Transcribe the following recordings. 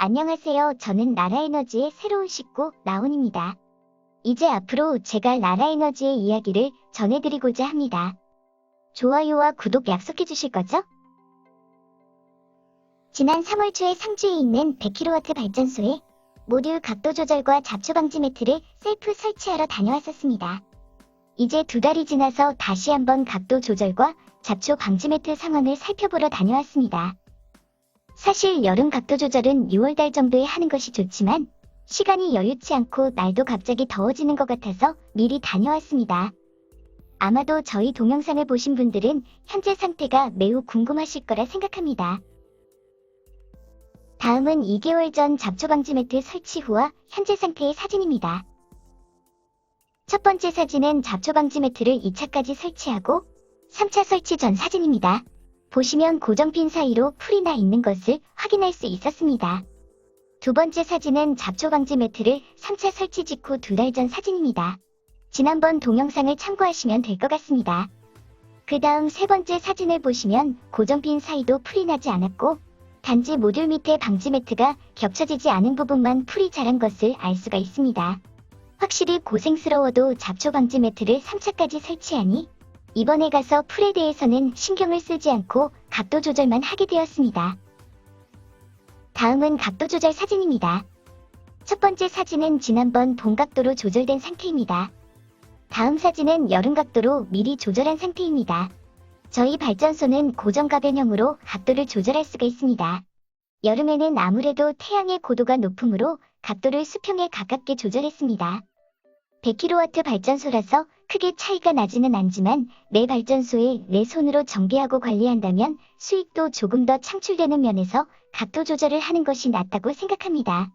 안녕하세요. 저는 나라에너지의 새로운 식구 나온입니다. 이제 앞으로 제가 나라에너지의 이야기를 전해드리고자 합니다. 좋아요와 구독 약속해 주실 거죠? 지난 3월 초에 상주에 있는 100kW 발전소에 모듈 각도 조절과 잡초 방지 매트를 셀프 설치하러 다녀왔었습니다. 이제 두 달이 지나서 다시 한번 각도 조절과 잡초 방지 매트 상황을 살펴보러 다녀왔습니다. 사실 여름 각도 조절은 6월달 정도에 하는 것이 좋지만 시간이 여유치 않고 날도 갑자기 더워지는 것 같아서 미리 다녀왔습니다. 아마도 저희 동영상을 보신 분들은 현재 상태가 매우 궁금하실 거라 생각합니다. 다음은 2개월 전 잡초 방지 매트 설치 후와 현재 상태의 사진입니다. 첫 번째 사진은 잡초 방지 매트를 2차까지 설치하고 3차 설치 전 사진입니다. 보시면 고정핀 사이로 풀이 나 있는 것을 확인할 수 있었습니다. 두 번째 사진은 잡초 방지 매트를 3차 설치 직후 두 달 전 사진입니다. 지난번 동영상을 참고하시면 될 것 같습니다. 그 다음 세 번째 사진을 보시면 고정핀 사이도 풀이 나지 않았고 단지 모듈 밑에 방지 매트가 겹쳐지지 않은 부분만 풀이 자란 것을 알 수가 있습니다. 확실히 고생스러워도 잡초 방지 매트를 3차까지 설치하니 이번에 가서 풀에 대해서는 신경을 쓰지 않고 각도 조절만 하게 되었습니다. 다음은 각도 조절 사진입니다. 첫 번째 사진은 지난번 봄 각도로 조절된 상태입니다. 다음 사진은 여름 각도로 미리 조절한 상태입니다. 저희 발전소는 고정 가변형으로 각도를 조절할 수가 있습니다. 여름에는 아무래도 태양의 고도가 높으므로 각도를 수평에 가깝게 조절했습니다. 100kW 발전소라서 크게 차이가 나지는 않지만 내 발전소에 내 손으로 전개하고 관리한다면 수익도 조금 더 창출되는 면에서 각도 조절을 하는 것이 낫다고 생각합니다.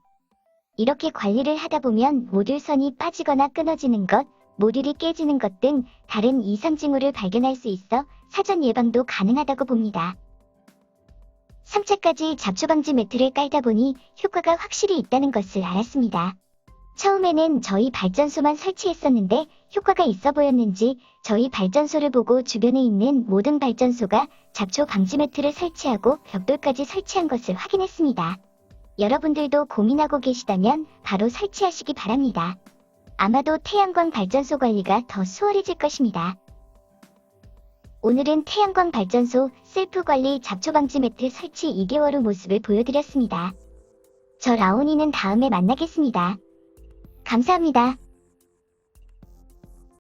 이렇게 관리를 하다 보면 모듈선이 빠지거나 끊어지는 것, 모듈이 깨지는 것 등 다른 이상 징후를 발견할 수 있어 사전 예방도 가능하다고 봅니다. 3차까지 잡초 방지 매트를 깔다 보니 효과가 확실히 있다는 것을 알았습니다. 처음에는 저희 발전소만 설치했었는데 효과가 있어 보였는지 저희 발전소를 보고 주변에 있는 모든 발전소가 잡초 방지 매트를 설치하고 벽돌까지 설치한 것을 확인했습니다. 여러분들도 고민하고 계시다면 바로 설치하시기 바랍니다. 아마도 태양광 발전소 관리가 더 수월해질 것입니다. 오늘은 태양광 발전소 셀프 관리 잡초 방지 매트 설치 2개월 후 모습을 보여드렸습니다. 저 라온이는 다음에 만나겠습니다. 감사합니다.